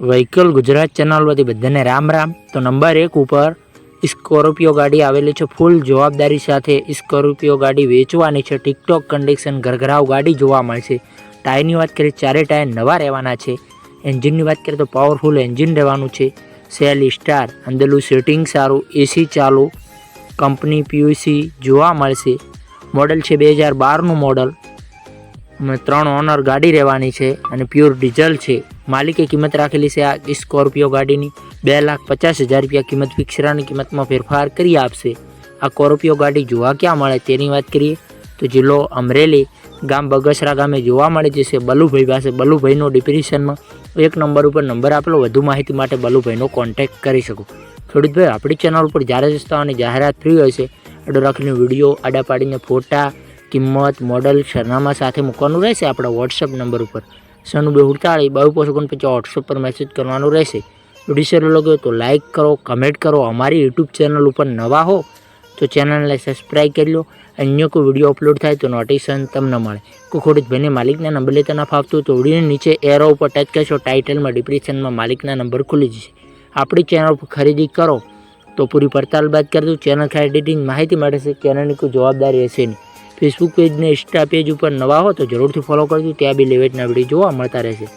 Vehicle Gujarat channel વતી બધાને રામ રામ. તો નંબર એક ઉપર સ્કોર્પિયો ગાડી આવેલી છે. ફૂલ જવાબદારી સાથે સ્કોર્પિયો ગાડી વેચવાની છે. ટિકટોક કન્ડિશન ઘરઘરાવ ગાડી જોવા મળશે. ટાયરની વાત કરીએ, ચારે ટાયર નવા રહેવાના છે. એન્જિનની વાત કરીએ તો પાવરફુલ એન્જિન રહેવાનું છે. સેલ સ્ટાર અંદરનું સેટિંગ સારું. એસી ચાલુ. કંપની પીયુસી જોવા મળશે. મોડલ છે બે હજાર બારનું મોડલ ત્રણ ઓનર ગાડી રહેવાની છે અને પ્યોર ડીઝલ છે. માલિકે કિંમત રાખેલી છે આ સ્કોર્પિયો ગાડીની. બે લાખ પચાસ હજાર રૂપિયા કિંમત ફિક્સરાની કિંમતમાં ફેરફાર કરી આપશે. આ સ્કોર્પિયો ગાડી જોવા ક્યાં મળે તેની વાત કરીએ તો જિલ્લો અમરેલી ગામ બગસરા ગામે જોવા મળે જશે બલુભાઈ પાસે. બલુભાઈનો ડિપ્રેશનમાં એક નંબર ઉપર નંબર આપેલો. વધુ માહિતી માટે બલુભાઈનો કોન્ટેક્ટ કરી શકો. ખેડૂતભાઈ, આપણી ચેનલ ઉપર જ્યારે અને જાહેરાત ફ્રી હોય છે આડો રાખીને વીડિયો આડા પાડીને ફોટા કિંમત મોડલ સરનામા સાથે મૂકવાનું રહેશે આપણા વોટ્સઅપ નંબર ઉપર. સનુ બે ઉડતાળી બાવીસ પોસો ઓગણપચાસ વોટ્સઅપ પર મેસેજ કરવાનું રહેશે. વીડિયો લગ્યો તો લાઇક કરો કમેન્ટ કરો, અમારી યુટ્યુબ ચેનલ ઉપર નવા હો, તો ચેનલને સબસ્ક્રાઈબ કરી લો. અન્ય કોઈ વીડિયો અપલોડ થાય તો નોટિફિકેશન તમને મળે. કોઈ ખોટી ભાઈને માલિકના નંબર લેતા ના ફાવતું તો વિડીયોની નીચે એરો ઉપર ટચ કરશો ટાઇટલમાં ડિપ્રેશનમાં માલિકના નંબર ખુલી જશે. આપણી ચેનલ પર ખરીદી કરો. તો પૂરી પડતાલ બાદ કરી દઉં ચેનલ ખાલી એડિટિંગ માહિતી મળે છે. ચેનલની કોઈ જવાબદારી હશે નહીં. ફેસબુક પેજને ઇન્સ્ટા પેજ ઉપર નવા હો તો જરૂરથી ફોલો કરજો. ત્યાં બી લેવેટના વીડિયો જોવા મળતા રહેશે.